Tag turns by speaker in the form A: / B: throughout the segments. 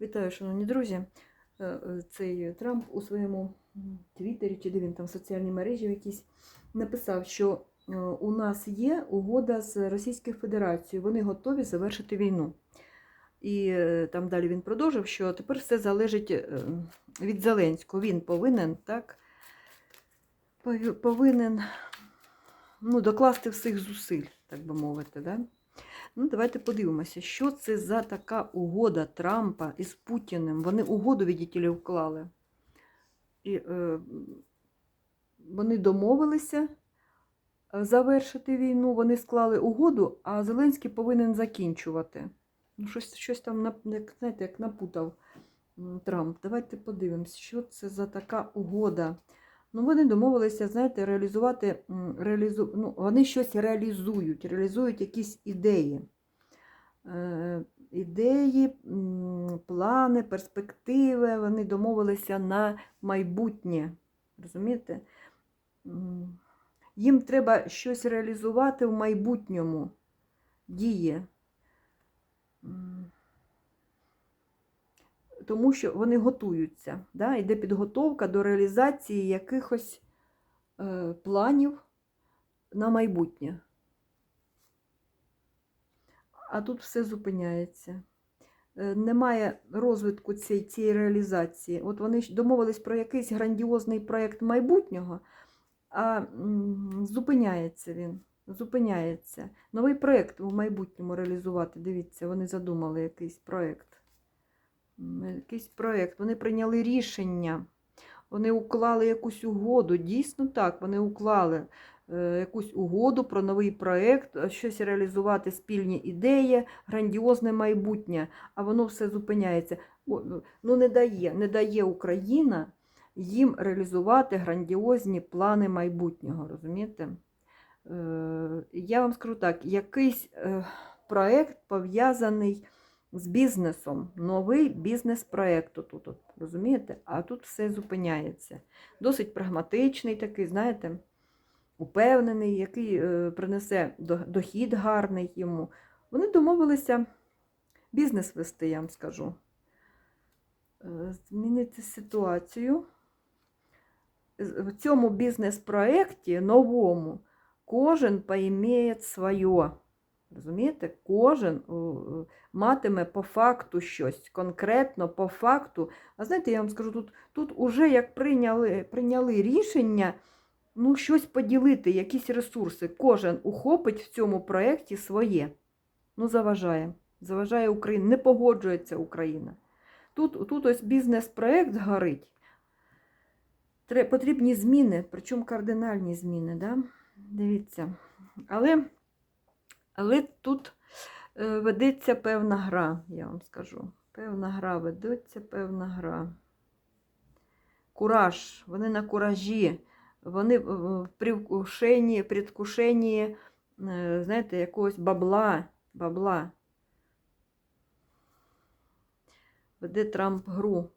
A: Вітаю, шановні друзі. Е, е, Цей Трамп у своєму Твіттері, чи де він там в соціальній мережі якійсь написав, що е, у нас є угода з Російською Федерацією, вони готові завершити війну. І там далі він продовжив, що тепер все залежить від Зеленського. Він повинен так повинен ну, докласти всіх зусиль, так би мовити. Да? Ну, давайте подивимося, що це за така угода Трампа із Путіним. Вони угоду відділі вклали. І, е, вони домовилися е, завершити війну, вони склали угоду, а Зеленський повинен закінчувати. Ну, щось, щось там, як, знаєте, як напутав Трамп. Давайте подивимося, що це за така угода. Ну, вони домовилися, знаєте, реалізувати, реалізу... ну, вони щось реалізують, реалізують якісь ідеї. Е, ідеї, плани, перспективи, вони домовилися на майбутнє. Розумієте? Їм треба щось реалізувати в майбутньому діє. Тому що вони готуються. Да? Йде підготовка до реалізації якихось е, планів на майбутнє. А тут все зупиняється. Е, Немає розвитку цієї, цієї реалізації. От вони домовились про якийсь грандіозний проєкт майбутнього, а зупиняється він. Зупиняється. Новий проєкт в майбутньому реалізувати. Дивіться, вони задумали якийсь проєкт. Якийсь проєкт. Вони прийняли рішення. Вони уклали якусь угоду. Дійсно так, вони уклали е, якусь угоду про новий проєкт, е, щось реалізувати, спільні ідеї, грандіозне майбутнє, а воно все зупиняється. Ну, не дає, не дає Україна їм реалізувати грандіозні плани майбутнього, розумієте? Е, Я вам скажу так, якийсь проєкт пов'язаний з бізнесом, новий бізнес-проєкт тут, розумієте? А тут все зупиняється. Досить прагматичний такий, знаєте, упевнений, який е, принесе дохід гарний йому. Вони домовилися бізнес вести, я вам скажу. Е, Змінити ситуацію. В цьому бізнес-проєкті новому кожен поімеє своє. Розумієте? Кожен о, матиме по факту щось, конкретно по факту. А знаєте, я вам скажу, тут, тут уже як прийняли, прийняли рішення ну, щось поділити, якісь ресурси. Кожен ухопить в цьому проєкті своє. Ну, заважає. Заважає Україна. Не погоджується Україна. Тут, тут ось бізнес-проєкт згорить. Тре- Потрібні зміни, причому кардинальні зміни. Да? Дивіться. Але, але тут е, ведеться певна гра, я вам скажу. Певна гра, ведеться певна гра. Кураж, вони на куражі, вони в привкушенні, предвкушенні, е, знаєте, якогось бабла, бабла. Веде Трамп гру.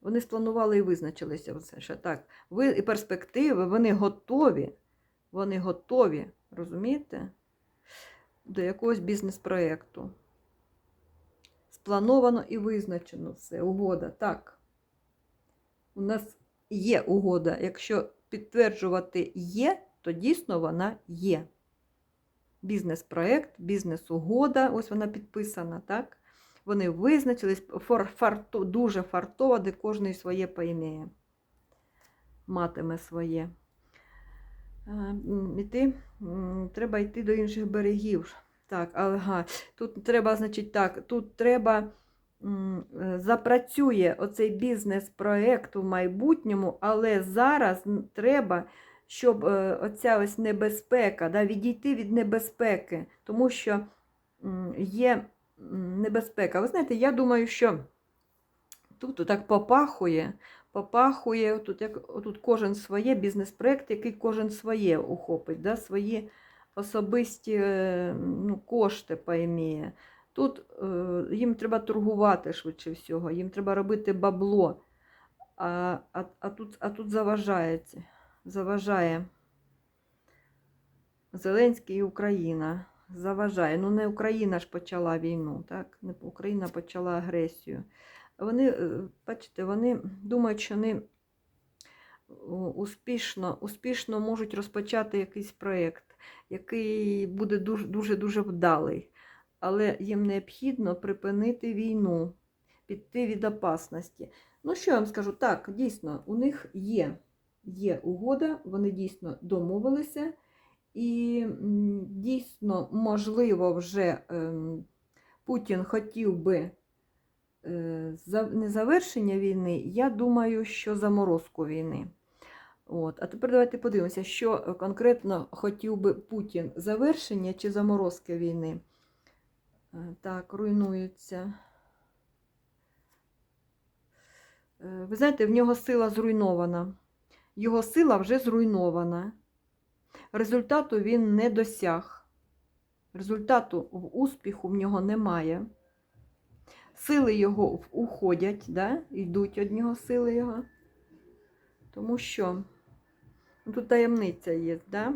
A: Вони спланували і визначилися що так. Ви і перспективи, вони готові. Вони готові, розумієте? До якогось бізнес-проєкту. Сплановано і визначено все. Угода. Так. У нас є угода. Якщо підтверджувати є, то дійсно вона є. Бізнес-проєкт, бізнес-угода, ось вона підписана, так? Вони визначились фор, фарто, дуже фартово, де кожний своє поімеє. Матиме своє. Іти, треба йти до інших берегів. Так, ага. Тут треба, значить, так, тут треба е, запрацює оцей бізнес-проект у майбутньому, але зараз треба, щоб е, оця ось небезпека, да, відійти від небезпеки, тому що є небезпека. Ви знаєте, я думаю, що тут так попахує, попахує, тут, як, тут кожен своє бізнес-проект, який кожен своє ухопить, да, свої особисті е, ну, кошти поіміє. Тут е, їм треба торгувати швидше всього, їм треба робити бабло. А, а, а, тут, а тут заважається, заважає Зеленський і Україна. Заважає. Ну, не Україна ж почала війну, так? Не Україна почала агресію. Вони, е, бачите, вони думають, що вони успішно, успішно можуть розпочати якийсь проєкт, який буде дуже дуже дуже вдалий. Але їм необхідно припинити війну, піти від опасності. Ну, що я вам скажу? Так, дійсно, у них є, є угода, вони дійсно домовилися, і дійсно, можливо, вже ем, Путін хотів би не завершення війни, я думаю, що заморозку війни. От. А тепер давайте подивимося, що конкретно хотів би Путін завершення чи заморозки війни. Е, Так, руйнуються. Е, Ви знаєте, в нього сила зруйнована. Його сила вже зруйнована. Результату він не досяг. Результату в успіху в нього немає. Сили його уходять, да? йдуть від нього сили його. Тому що ну, тут таємниця є, да?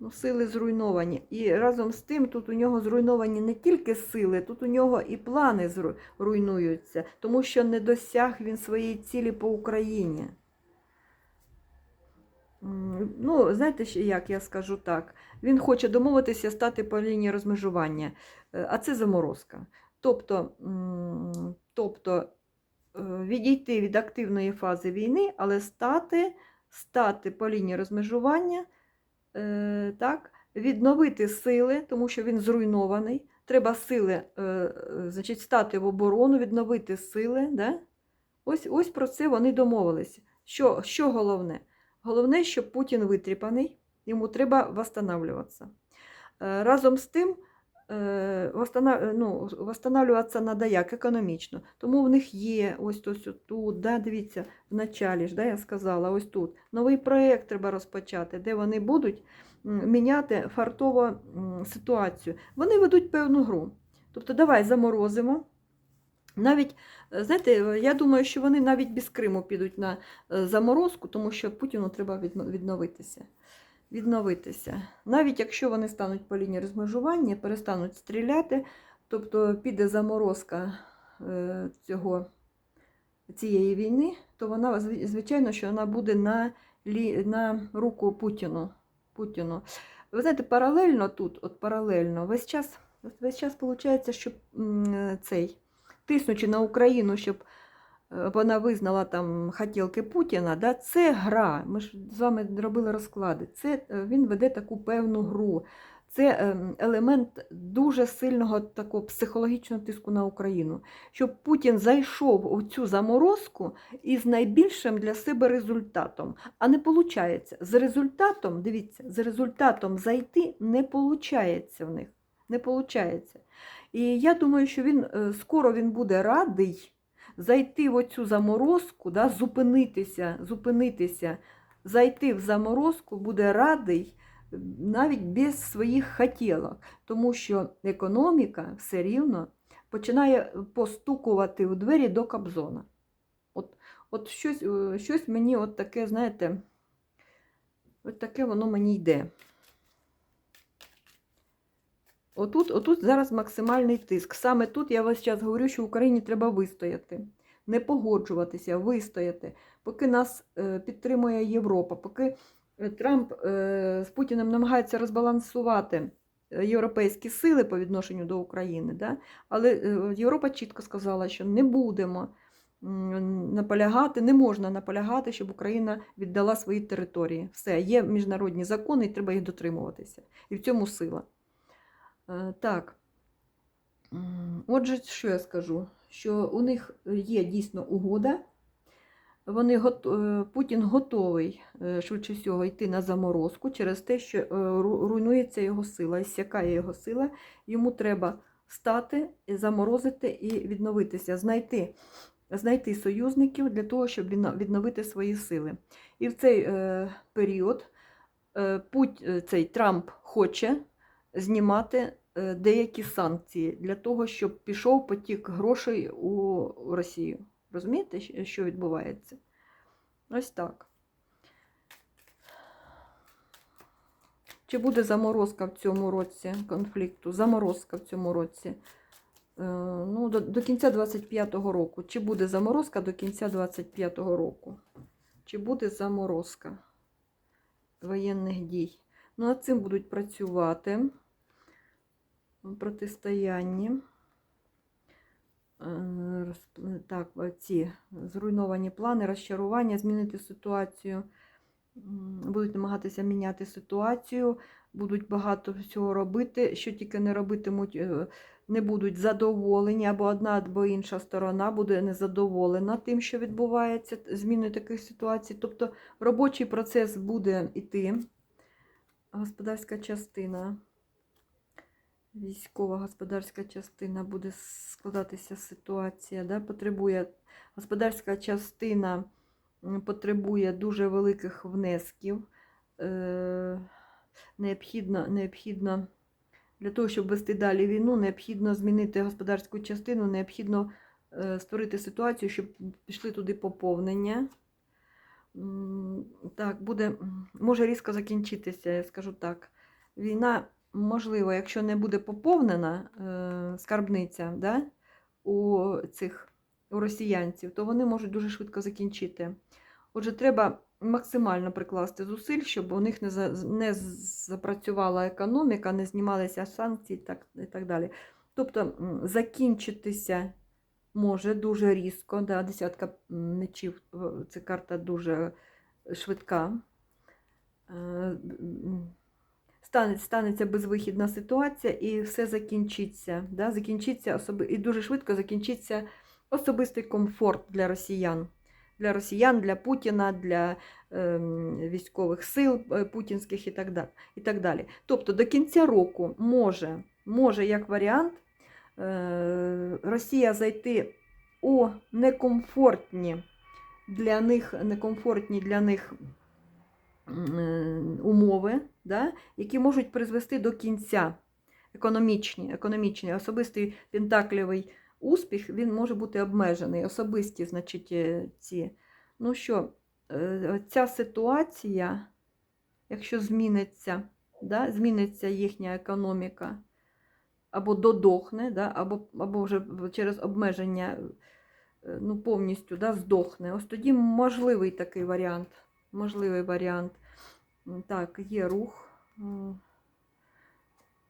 A: ну, сили зруйновані. І разом з тим тут у нього зруйновані не тільки сили, тут у нього і плани руйнуються, тому що не досяг він своєї цілі по Україні. Ну, знаєте, як я скажу так, він хоче домовитися стати по лінії розмежування, е, а це заморозка. Тобто, тобто е, відійти від активної фази війни, але стати, стати по лінії розмежування, е, так, відновити сили, тому що він зруйнований. Треба сили, е, значить, стати в оборону, відновити сили. Да? Ось, ось про це вони домовилися. Що, що головне? Головне, щоб Путін витріпаний, йому треба восстанавливатися. Разом з тим, ну, восстанавливатися треба як економічно. Тому в них є ось ось тут, да, дивіться, в началі ж, да, я сказала, ось тут. Новий проєкт треба розпочати, де вони будуть міняти фартово ситуацію. Вони ведуть певну гру. Тобто, давай заморозимо. Навіть, е, знаєте, я думаю, що вони навіть без Криму підуть на е, заморозку, тому що Путіну треба відновитися. Відновитися. Навіть якщо вони стануть по лінії розмежування, перестануть стріляти, тобто піде заморозка е, цього, цієї війни, то вона, звичайно, що вона буде на, на руку Путіну. Путіну. Ви знаєте, паралельно тут, от паралельно, весь час, весь час виходить, що цей тиснучи на Україну, щоб вона визнала там хотілки Путіна, да, це гра. Ми ж з вами робили розклади. Це е, він веде таку певну гру. Це ем, елемент дуже сильного такого психологічного тиску на Україну, щоб Путін зайшов у цю заморозку із найбільшим для себе результатом. А не виходить. З результатом, дивіться, з результатом зайти не виходить в них. Не виходить. І я думаю, що він е, скоро він буде радий зайти в оцю заморозку, да, зупинитися, зупинитися, зайти в заморозку, буде радий навіть без своїх хотілок, тому що економіка все рівно починає постукувати у двері до Кобзона. От, от щось, е, щось мені от таке, знаєте, от таке воно мені йде. Отут, отут зараз максимальний тиск. Саме тут я весь час говорю, що Україні треба вистояти, не погоджуватися, вистояти, поки нас е, підтримує Європа, поки е, Трамп е, з Путіним намагається розбалансувати європейські сили по відношенню до України. Да? Але Європа чітко сказала, що не будемо наполягати, не можна наполягати, щоб Україна віддала свої території. Все, є міжнародні закони, і треба їх дотримуватися. І в цьому сила. Так. Отже, що я скажу? Що у них є дійсно угода. Вони е, Путін готовий е, швидше всього йти на заморозку через те, що е, руйнується його сила, іссякає його сила. Йому треба стати, заморозити і відновитися, знайти, знайти союзників для того, щоб відно- відновити свої сили. І в цей період цей Трамп хоче знімати деякі санкції для того, щоб пішов потік грошей у Росію. Розумієте, що відбувається? Ось так. Чи буде заморозка в цьому році конфлікту? Заморозка в цьому році. е, ну, до, до кінця 25-го року. Чи буде заморозка до кінця 25-го року? Чи буде заморозка воєнних дій? Ну, над цим будуть працювати протистоянні. Е, Так, ці зруйновані плани, розчарування, змінити ситуацію. Будуть намагатися міняти ситуацію, будуть багато всього робити, що тільки не робитимуть, е, не будуть задоволені, або одна, або інша сторона буде незадоволена тим, що відбувається, зміною таких ситуацій. Тобто робочий процес буде йти. Господарська частина, військова господарська частина буде складатися ситуація, да, потребує господарська частина потребує дуже великих внесків. Е, необхідно, необхідно для того, щоб вести далі війну, необхідно змінити господарську частину, необхідно е, створити ситуацію, щоб пішли туди поповнення. Так, буде, може різко закінчитися, я скажу так. Війна, можливо, якщо не буде поповнена е, скарбниця да, у цих у росіянців, то вони можуть дуже швидко закінчити. Отже, треба максимально прикласти зусиль, щоб у них не, за, не запрацювала економіка, не знімалися санкції так, і так далі. Тобто закінчитися може дуже різко. Да, десятка мечів це карта дуже швидка. Е, Станеться безвихідна ситуація і все закінчиться. Да? Закінчиться особи... І дуже швидко закінчиться особистий комфорт для росіян. Для росіян, для Путіна, для ем, військових сил е, путінських і так, далі, і так далі. Тобто до кінця року може, може як варіант, е, Росія зайти у некомфортні для них, некомфортні для них е, умови, да, які можуть призвести до кінця економічні, економічні, особистий пентаклівий успіх, він може бути обмежений. Особисті, значить, е, ці. Ну що, е, ця ситуація, якщо зміниться, да, зміниться їхня економіка, або додохне, да, або, або вже через обмеження е, ну, повністю да, здохне. Ось тоді можливий такий варіант. Можливий варіант. Так, є рух.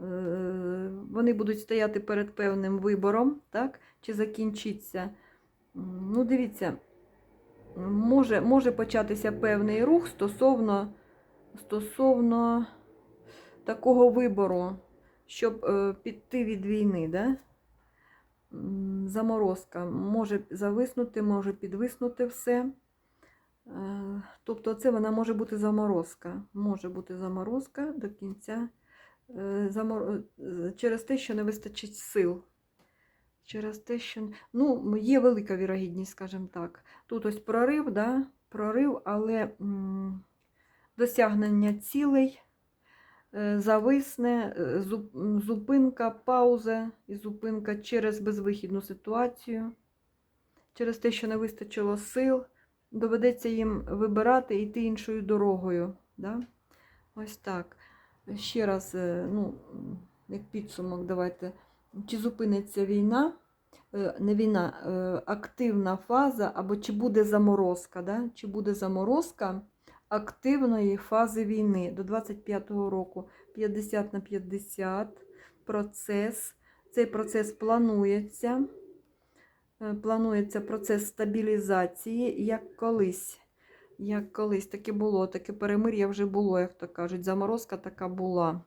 A: Е, Вони будуть стояти перед певним вибором, так? чи закінчиться. Ну, дивіться, може, може початися певний рух стосовно, стосовно такого вибору, щоб е, піти від війни. Да? Заморозка може зависнути, може підвиснути все. Е, Тобто це вона може бути заморозка. Може бути заморозка до кінця е, е, через те, що не вистачить сил. Через те, що ну, є велика вірогідність, скажімо так. Тут ось прорив, да? прорив, але досягнення цілей зависне, зуп- зупинка, пауза і зупинка через безвихідну ситуацію, через те, що не вистачило сил, доведеться їм вибирати і йти іншою дорогою. Да? Ось так. Ще раз, е, ну, як підсумок, давайте. Чи зупиниться війна? Е, Не війна, е, активна фаза, або чи буде заморозка, да? чи буде заморозка активної фази війни до 25-го року 50 на 50 процес. Цей процес планується. Е, Планується процес стабілізації, як колись. Як колись таке було, таке перемир'я вже було, як то кажуть. Заморозка така була.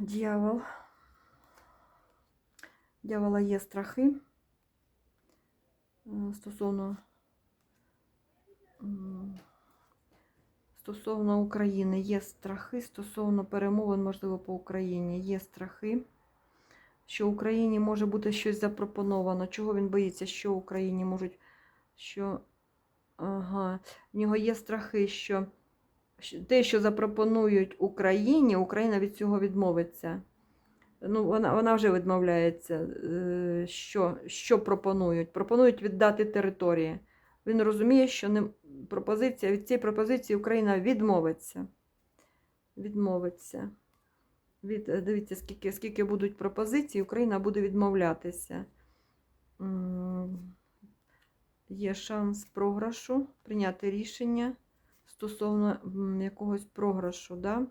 A: Дьявол. Дьявола є страхи е, стосовно, стосовно України. Є страхи стосовно перемовин, можливо, по Україні. Є страхи, що Україні може бути щось запропоновано. Чого він боїться, що Україні можуть, що ага, в нього є страхи, що те, що запропонують Україні, Україна від цього відмовиться. Ну, вона, вона вже відмовляється. Е, Що, що пропонують? Пропонують віддати території. Він розуміє, що не, пропозиція, від цієї пропозиції Україна відмовиться. Відмовиться. Від, е, дивіться, скільки, скільки будуть пропозицій, Україна буде відмовлятися. Є шанс програшу, прийняти рішення стосовно якогось програшу. Да?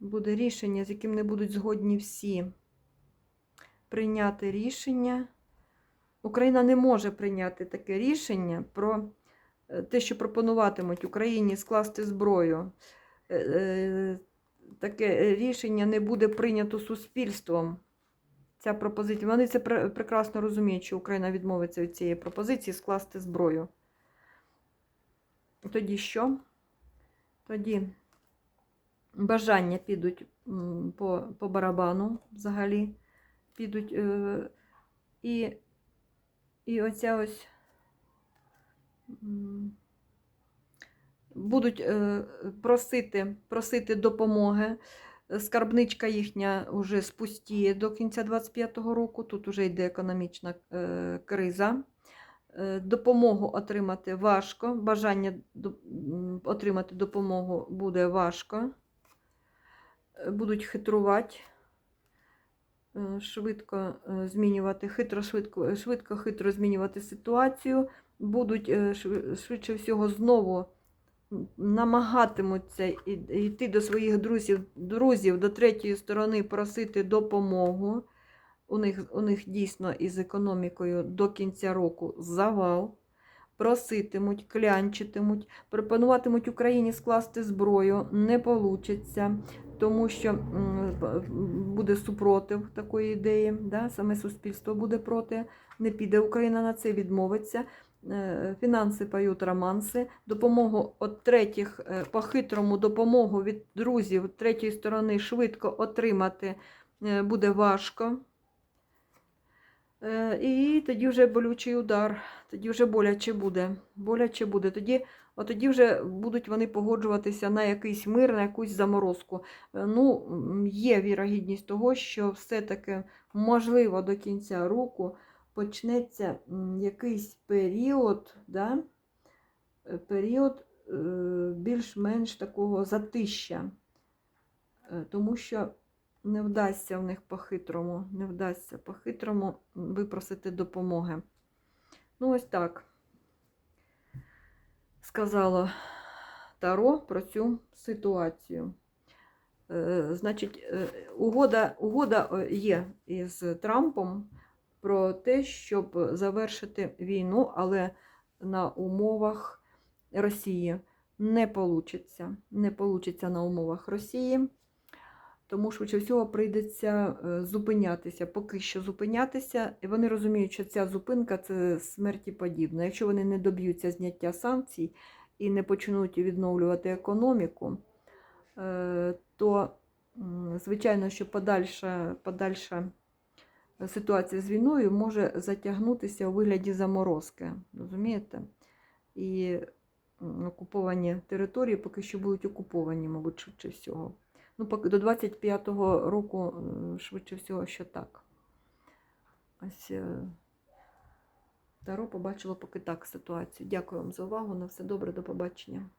A: Буде рішення, з яким не будуть згодні всі. Прийняти рішення. Україна не може прийняти таке рішення про е, те, що пропонуватимуть Україні скласти зброю. Е, е, Таке рішення не буде прийнято суспільством. Ця пропозиція. Вони це пре- прекрасно розуміють, що Україна відмовиться від цієї пропозиції скласти зброю. Тоді що? Тоді бажання підуть по, по барабану взагалі. Підуть. Е, і, і оця ось. Будуть е, просити, просити допомоги. Скарбничка їхня вже спустіє до кінця 25-го року. Тут вже йде економічна е, криза. Е, Допомогу отримати важко. Бажання отримати допомогу буде важко. Будуть хитрувати, швидко змінювати, хитро, швидко, швидко, хитро змінювати ситуацію. Будуть швидше всього знову намагатимуться йти до своїх друзів, друзів до третьої сторони, просити допомогу. У них, у них дійсно із економікою до кінця року завал. Проситимуть, клянчитимуть, пропонуватимуть Україні скласти зброю, не получиться, тому що буде супротив такої ідеї. Да? Саме суспільство буде проти, не піде Україна на це, відмовиться. Е, Фінанси поють романси, допомогу від третіх, е, по-хитрому допомогу від друзів третьої сторони швидко отримати е, буде важко. І тоді вже болючий удар, тоді вже боляче буде. Боляче буде. Тоді, от тоді вже будуть вони погоджуватися на якийсь мир, на якусь заморозку. Ну, є вірогідність того, що все-таки можливо до кінця року почнеться якийсь період, да? е, період е, більш-менш такого затища. Е, Тому що не вдасться в них по-хитрому, не вдасться по-хитрому випросити допомоги. Ну, ось так сказала Таро про цю ситуацію. Значить, угода, угода є із Трампом про те, щоб завершити війну, але на умовах Росії не получиться. Не получиться на умовах Росії. Тому швидше всього прийдеться е, зупинятися, поки що зупинятися. І вони розуміють, що ця зупинка це смерті подібна. Якщо вони не доб'ються зняття санкцій і не почнуть відновлювати економіку, е, то, звичайно, що подальша, подальша ситуація з війною може затягнутися у вигляді заморозки. Розумієте? І окуповані території поки що будуть окуповані, мабуть, швидше всього. Ну, до 25-го року, швидше всього, що так. Ось е, Таро побачило поки так ситуацію. Дякую вам за увагу. На все добре, до побачення.